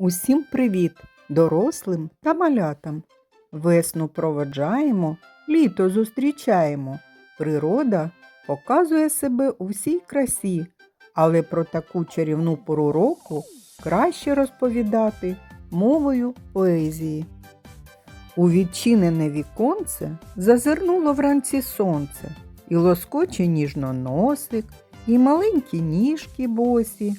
Усім привіт, дорослим та малятам. Весну проводжаємо, літо зустрічаємо. Природа показує себе у всій красі, але про таку чарівну пору року краще розповідати мовою поезії. У відчинене віконце зазирнуло вранці сонце, і лоскоче ніжно носик, і маленькі ніжки босі,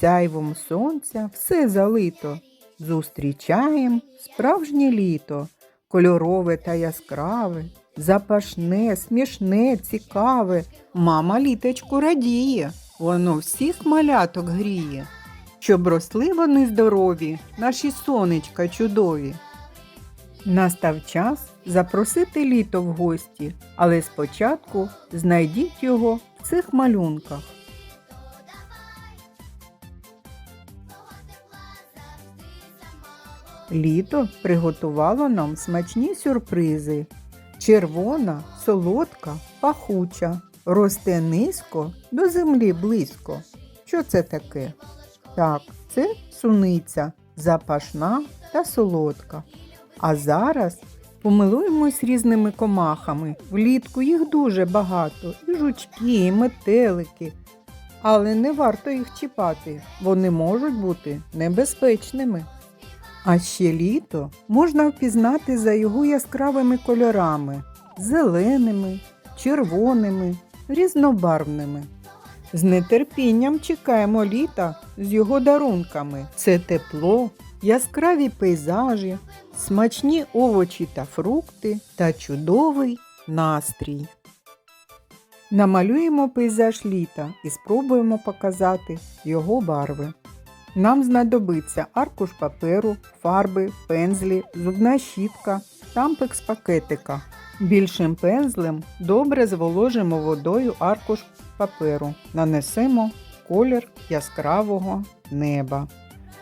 сяйвом сонця все залито. Зустрічаєм справжнє літо, кольорове та яскраве, запашне, смішне, цікаве. Мама літочку радіє, воно всіх маляток гріє. Щоб росли вони здорові, наші сонечка чудові. Настав час запросити літо в гості, але спочатку знайдіть його в цих малюнках. Літо приготувало нам смачні сюрпризи. Червона, солодка, пахуча, росте низько до землі близько. Що це таке? Так, це суниця, запашна та солодка. А зараз помилуємось різними комахами. Влітку їх дуже багато, і жучки, і метелики. Але не варто їх чіпати, вони можуть бути небезпечними. А ще літо можна впізнати за його яскравими кольорами зеленими, червоними, різнобарвними. З нетерпінням чекаємо літа з його дарунками. Це тепло, яскраві пейзажі, смачні овочі та фрукти та чудовий настрій. Намалюємо пейзаж літа і спробуємо показати його барви. Нам знадобиться аркуш паперу, фарби, пензлі, зубна щітка, тампик пакетика. Більшим пензлем добре зволожимо водою аркуш паперу. Нанесемо колір яскравого неба.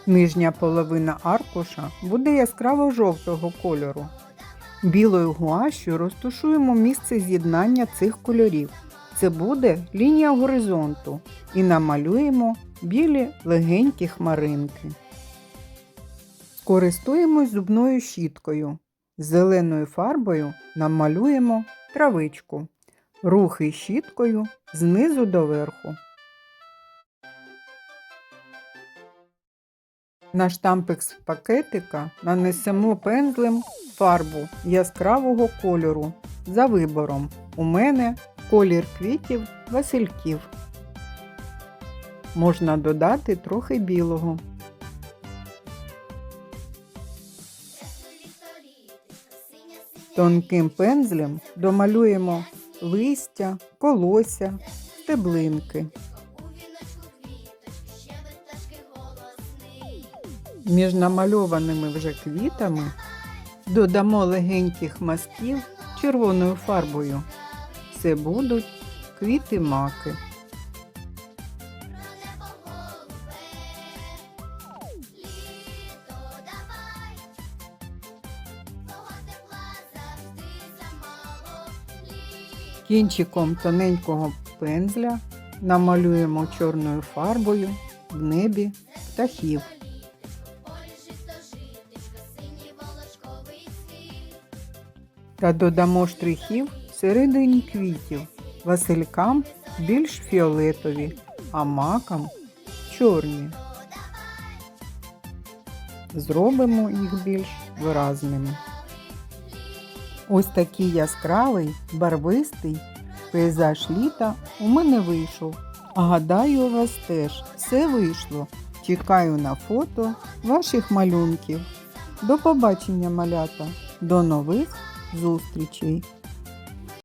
Нижня половина аркуша буде яскраво-жовтого кольору. Білою гуашю розташуємо місце з'єднання цих кольорів. Це буде лінія горизонту і намалюємо білі легенькі хмаринки. Скористуємось зубною щіткою. Зеленою фарбою намалюємо травичку. Рухи щіткою знизу до верху. На штампик з пакетика нанесемо пензлем фарбу яскравого кольору за вибором. У мене колір квітів васильків. Можна додати трохи білого. Тонким пензлем домалюємо листя, колося, стеблинки. Між намальованими вже квітами додамо легеньких мазків червоною фарбою. Це будуть квіти маки. Кінчиком тоненького пензля намалюємо чорною фарбою в небі птахів. Та додамо штрихів всередині квітів, василькам більш фіолетові, а макам чорні. Зробимо їх більш виразними. Ось такий яскравий, барвистий пейзаж літа у мене вийшов. А гадаю, у вас теж все вийшло. Чекаю на фото ваших малюнків. До побачення, малята! До нових зустрічей!